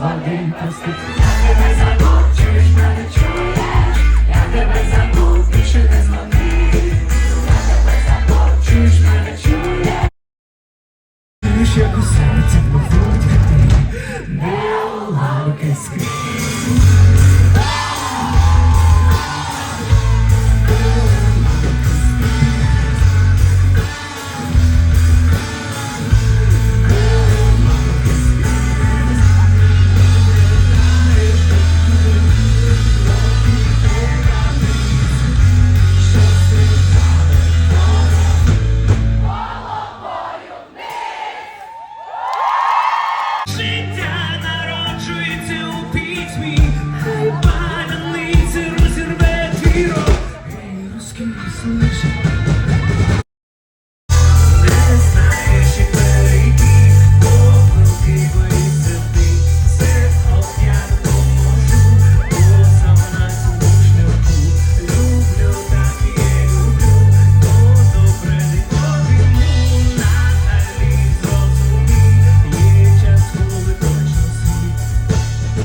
води пустить. Я тебе забув, чуєш мене чуєш, я тебе забув, більше не дзвони. Я тебе забув, чуєш мене чуєш. Чуєш, як у серці мабуть, не лавки скрипи.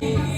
Thank you.